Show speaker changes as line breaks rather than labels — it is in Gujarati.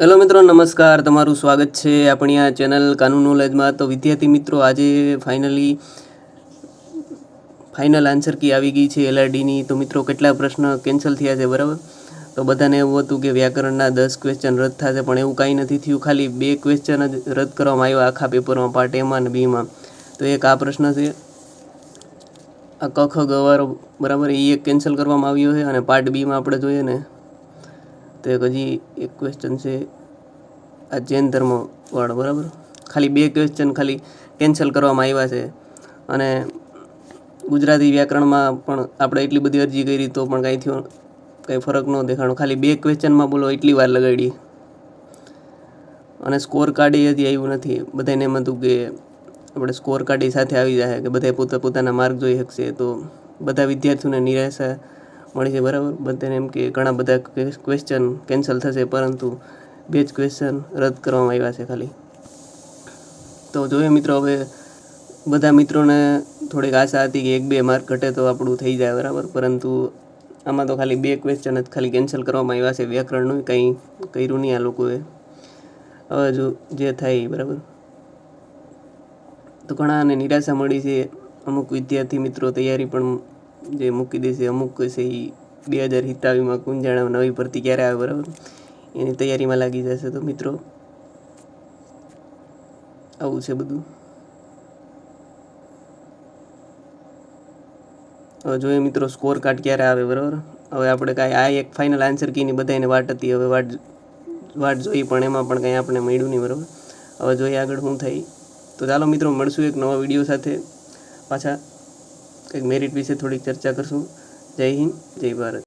હેલો મિત્રો, નમસ્કાર. તમારું સ્વાગત છે આપણી આ ચેનલ કાનૂન નોલેજમાં. તો વિદ્યાર્થી મિત્રો, આજે ફાઇનલી ફાઇનલ આન્સર કી આવી ગઈ છે એલઆરડીની તો મિત્રો, કેટલા પ્રશ્ન કેન્સલ થયા છે, બરાબર? તો બધાને એવું હતું કે વ્યાકરણના દસ ક્વેશ્ચન રદ થશે, પણ એવું કાંઈ નથી થયું. ખાલી બે ક્વેશ્ચન જ રદ કરવામાં આવ્યા આખા પેપરમાં પાર્ટ એમાં અને બીમાં તો એક આ પ્રશ્ન છે. આ કખ ગવારો બરાબર? એ એક કેન્સલ કરવામાં આવ્યો છે અને પાર્ટ બીમાં આપણે જોઈએ ને તો એક હજી એક ક્વેશ્ચન છે આ જૈન ધર્મવાળો, બરાબર? ખાલી બે ક્વેશ્ચન ખાલી કેન્સલ કરવામાં આવ્યા છે. અને ગુજરાતી વ્યાકરણમાં પણ આપણે એટલી બધી અરજી કરી તો પણ કાંઈ થયો, કંઈ ફરક ન દેખાણો. ખાલી બે ક્વેશ્ચનમાં બોલો, એટલી વાર લગાડી. અને સ્કોર કાર્ડ હજી આવ્યું નથી. બધાને એમ હતું કે આપણે સ્કોર કાર્ડ સાથે આવી જાય કે બધા પોતા પોતાના માર્ક જોઈ શકશે. તો બધા વિદ્યાર્થીઓને નિરાશા મળી છે બરાબર? બધાને એમ કે ઘણા બધા ક્વેશ્ચન કેન્સલ થશે, પરંતુ બે જ ક્વેશ્ચન રદ કરવામાં આવ્યા છે ખાલી. તો જોઈએ મિત્રો, હવે બધા મિત્રોને થોડીક આશા હતી કે એક બે માર્ક ઘટે તો આપણું થઈ જાય, બરાબર? પરંતુ આમાં તો ખાલી બે ક્વેશ્ચન જ ખાલી કેન્સલ કરવામાં આવ્યા છે, વ્યાકરણનું કંઈ કર્યું નહીં આ લોકોએ. હવે જો જે થાય બરાબર? તો ઘણાને નિરાશા મળી છે. અમુક વિદ્યાર્થી મિત્રો તૈયારી પણ જે મૂકી દેશે અમુક છે એ બે હજાર હિતાવીમાં કુંજાણા નવી ભરતી ક્યારે આવે બરાબર? એની તૈયારીમાં લાગી જશે તો મિત્રો. આવું છે બધું. હવે જોઈએ મિત્રો સ્કોર કાર્ડ ક્યારે આવે બરાબર? હવે આપણે કાંઈ આ એક ફાઇનલ આન્સર કીની બધાને વાટ હતી, હવે વાટ વાટ જોઈ પણ એમાં પણ કંઈ આપણે મળ્યું નહીં બરાબર. હવે જોઈએ આગળ શું થાય. તો ચાલો મિત્રો, મળશું એક નવા વીડિયો સાથે. પાછા. કંઈક મેરિટ વિશે થોડીક ચર્ચા કરશું. જય હિન્દ જય ભારત.